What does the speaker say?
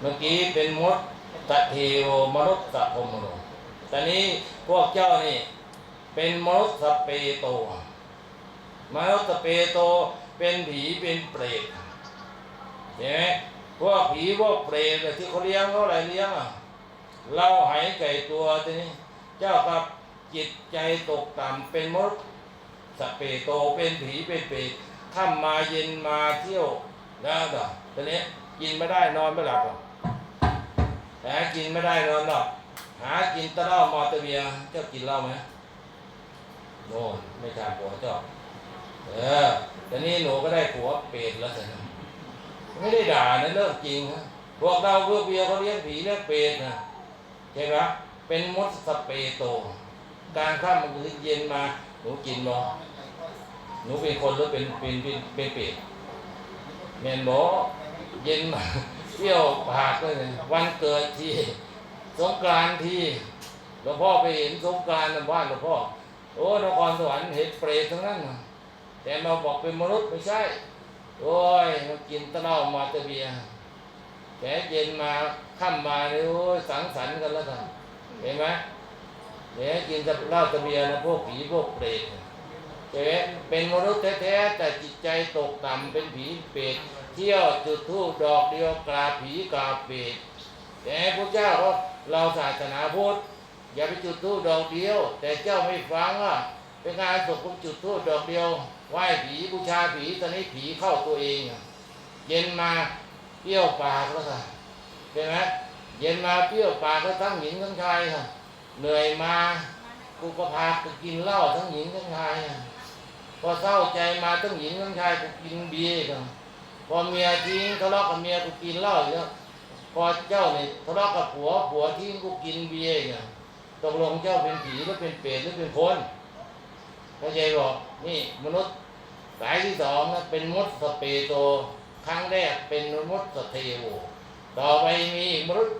เมื่อกี้เป็นมดตะเทโวมนุษย์สะพรหมโนตอนนี้พวกเจ้านี่ เป็นมนุษย์สเปโต มนุษย์สเปโตเป็นผีเป็นเปรตเห็นไหมพวกผีพวกเปรตที่เขาเลี้ยงเขาอะไรเลี้ยงอะเราหายไก่ตัวทีนี้ เจ้ากับจิตใจตกต่ำเป็นมนุษย์สเปโตเป็นผีเป็นเปรตข้ามมาเย็นมาเที่ยวแล้วต่อทีนี้ กินไม่ได้นอนไม่หลับหรอกหากินไม่ได้นอนหลับหากินตะเล้ามอเตอร์เบียเจ้ากินเหล้าไหมโน่นไม่ทานผัวเจ้าเออทีนี้หนูก็ได้ผัวเปรตแล้วสินะไม่ได้ด่านะเรื่องจริงนะพวกเราพวกเบียรเขาเลี้ยงผีเลี้ยงเปรตนะใช่ไหมเป็นมดสเปโตการข้ามมือเย็นมาหนูกินบ่หนูเป็นคนหรือเป็นเป็นเป็นเป็นเปรตแมนบ่ เย็นมาเที่ยวปากเลยนะวันเกิดทีสงกรานทีหลวงพ่อไปเห็นสงกรานในบ้านหลวงพ่อโอ้นครสวรรค์เห็นเปรตทั้งนั้นน่ะแต่มาบอกเป็นมนุษย์ไม่ใช่ โอ้ยมากินตะเล้ามาตะเบียแต่เย็นมาค่ำมาเนี่ยโอ้ยสังสรรค์กันแล้วกันเห็นไหมเนี่ยกินต่เล้าตะเบียนะพวกผีพวกเปรตเจ๊เป็นมนุษย์แท้ๆแต่จิตใจตกต่ำเป็นผีเปรต เที่ยวจุดธูปดอกเดียวกราบผีกราบเปรตแต่พระเจ้าก็เราศาสนาพุทธอย่าไปจุดธูปดอกเดียว แต่เจ้าไม่ฟังอะเป็นงานศพคุณจุดธูปดอกเดียวไหว้ผีบูชาผีตอนนี้ผีเข้าตัวเอง เย็นมาเปรี้ยวปากแล้วค่ะใช่ไหมเย็นมาเปรี้ยวปากก็ทั้งหญิงทั้งชายค่ะเหนื่อยมากูก็พากูกินเหล้าทั้งหญิงทั้งชายพอเศร้าใจมาทั้งหญิงทั้งชายกูกินเบียร์กัน พอเมียทิ้งทะเลาะกับเมียกูกินเหล้าอีกแล้วพอเจ้าเนี่ยทะเลาะกับผัวผัวทิ้งกูกินเบียร์อีกันตกลงเจ้าเป็นผีหรือเป็นเปรตหรือเป็นคนเข้าใจบอกนี่มนุษย์สายที่สองนะเป็นมดสเปโต ครั้งแรกเป็นมดสเทโวต่อไปมีมนุษย์